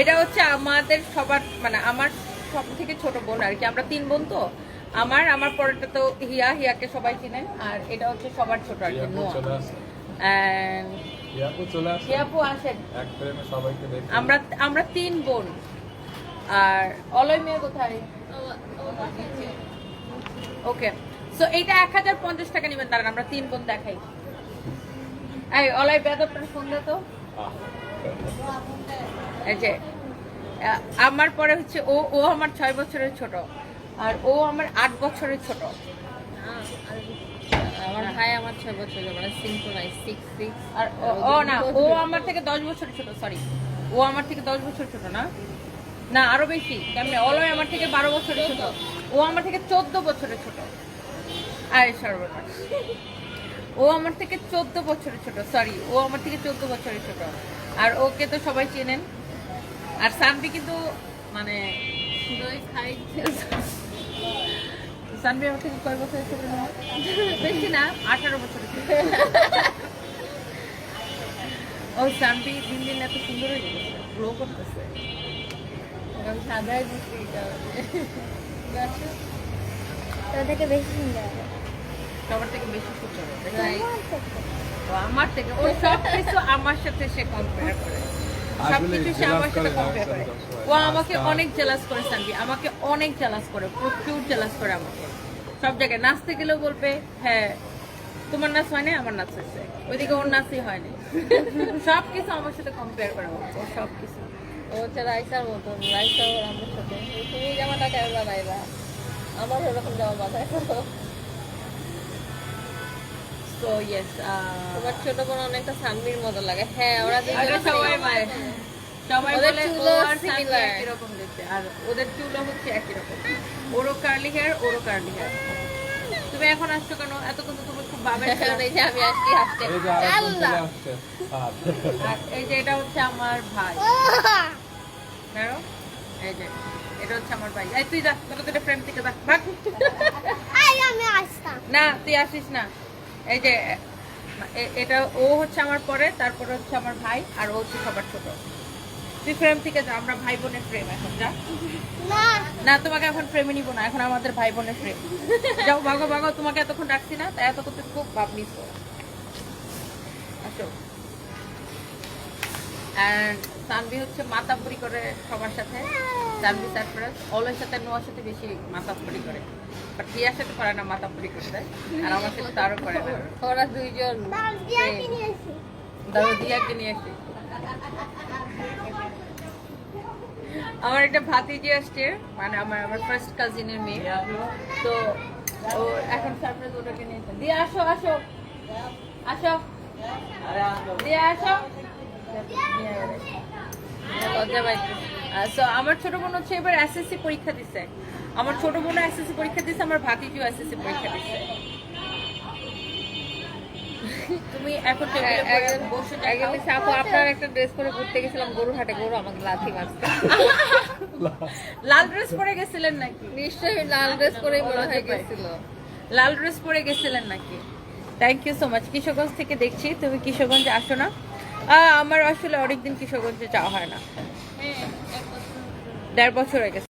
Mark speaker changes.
Speaker 1: এটা হচ্ছে আমাদের সবার মানে আমার সব থেকে ছোট বোন আর কি। আমরা তিন বোন তো। আমার আমার পরেরটা তো হিয়া হিয়াকে সবাই চিনেন। আর এটা হচ্ছে সবার ছোট আর কি হিয়াপু আসেন। আমরা আমরা তিন বোন। আর অলয় মেয়ে কোথায়? ওকে সো এইটা এক হাজার পঞ্চাশ টাকা নেবেন। দাঁড়ান আমরা তিন বোন দেখাই। এই অলয় বেদরটার ফোন দে তো এই যে আমার পরে হচ্ছে ও ও আমার ছয় বছরের ছোট আর ও আমার আট বছরের ছোট।
Speaker 2: আমার ভাই আমার ছয় বছর মানে সিক্স সিক্স
Speaker 1: আর ও- ও না ও আমার থেকে দশ বছরের ছোট সরি ও আমার থেকে দশ বছর ছোট না? না আরও বেশি কেমনে? অলয় আমার থেকে বারো বছরের ছোট। ও আমার থেকে চোদ্দ বছরের ছোট। আয় সর্বনাশ। ও আমার থেকে চোদ্দ বছরের ছোট সরি ও আমার থেকে চোদ্দ বছরের ছোট। আর ওকে তো সবাই চেনেন। আর সানভি কিন্তু মানে সানভি আমার থেকে কয় বছরের ছোট বেশি না আঠারো বছরের ও সানভি দিন দিন এত সুন্দর হয়ে গেছে গ্লো করতেছে।
Speaker 2: সাদাই বুঝছি
Speaker 3: তোর থেকে বেশি সুন্দর।
Speaker 1: সবার থেকে বেশি সুন্দর। আমার থেকে ও সব কিছু আমার সাথে সে কম্পেয়ার করে। সবকিছু সে আমার সাথে কম্পেয়ার করে। ও আমাকে অনেক জেলাস করে সানভি। আমাকে অনেক জেলাস করে প্রচুর জেলাস করে আমাকে। সব জায়গায় নাচতে গেলেও বলবে হ্যাঁ তোমার নাচ হয়নি আমার নাচ হয়েছে। ওইদিকে ওর নাচই হয়নি। সব কিছু আমার সাথে কম্পেয়ার করে বলছে সব কিছু
Speaker 2: ও হচ্ছে রাইসার মতো রাইসা ওর আমার সাথে। তুমি জামাটা কেন বানাইলা আমার ওরকম জামা বানাই
Speaker 1: তো ইয়েস
Speaker 2: তোমার ছোট বোন অনেকটা সানমির মতো লাগে। হ্যাঁ ওরা
Speaker 1: সবাই মারে সবাই বলে ও
Speaker 2: চুলও
Speaker 1: আর সানভি
Speaker 2: similar।
Speaker 1: একই রকম দেখতে আর ওদের চুলও হচ্ছে একই রকম। ওরও কার্লি হেয়ার ওরও কার্লি হেয়ার তুমি এখন আসছো কেন? এত কিন্তু তুমি খুব বাবার
Speaker 2: এখন এই যে আমি আল্লাহ।
Speaker 1: এই এটা হচ্ছে আমার ভাই। এই যে এটা হচ্ছে আমার ভাই। এই তুই যা ফ্রেম থেকে যা ভাগ।
Speaker 3: আই আমি আসতাম।
Speaker 1: না তুই আসিস না। এই যে এটা ও হচ্ছে আমার পরে তারপরে হচ্ছে আমার ভাই আর ও হচ্ছে সবার ছোট। তুই ফ্রেম থেকে যা আমরা ভাই বোনের প্রেম এখন যা।
Speaker 3: না।
Speaker 1: তোমাকে এখন প্রেমে নিব না এখন আমাদের ভাই বোনের প্রেম যাও ভাগো ভাগো তোমাকে এতক্ষণ ডাকছি না তাই এত করতে খুব ভাব নিস। আসো। অ্যান্ড সানভি হচ্ছে মাতাপুরি করে সবার সাথে। সানভি সারপ্রাইজ অলয়ের সাথে নোয়ার সাথে বেশি মাতাপুরি করে। বাট রিয়ার সাথে পারে না মাতাপুরি করতে। আর আমার সাথে তারও করে না।
Speaker 2: ওরা দুইজন।
Speaker 1: দাদা দিয়াকে নিয়ে আসি। আমার একটা ভাতিজি আসছে মানে আমার আমার ফার্স্ট কাজিনের মেয়ে। তো ও এখন সারপ্রাইজ ওটাকে নিয়ে দিয়ে আসো আসো। আসো। দিয়ে আসো।
Speaker 2: লজ্জা পাইছে
Speaker 1: সো আমার ছোট বোন হচ্ছে এবার এসএসসি পরীক্ষা দিছে। আমার ছোট বোন এসএসসি পরীক্ষা দিছে আমার ভাতিজিও এসএসসি পরীক্ষা দিছে। তুমি এখন বসে- বসে যা খাও।
Speaker 2: একদিন সাপু আপনার একটা ড্রেস পরে ঘুরতে গেছিলাম গরু গরু আমাকে লাথি মারছে।
Speaker 1: লাল। ড্রেস পরে গেছিলেন নাকি?
Speaker 2: নিশ্চয়ই লাল ড্রেস পরেই হয় গেছিল।
Speaker 1: লাল ড্রেস পরে গেছিলেন নাকি? Thank you so much Kishoreganj থেকে দেখছি তুমি কিশোরগঞ্জে আসো না। আমার আসলে অনেকদিন কিশোরগঞ্জে যাওয়া হয় না। দেড় বছর হয়ে গেছে।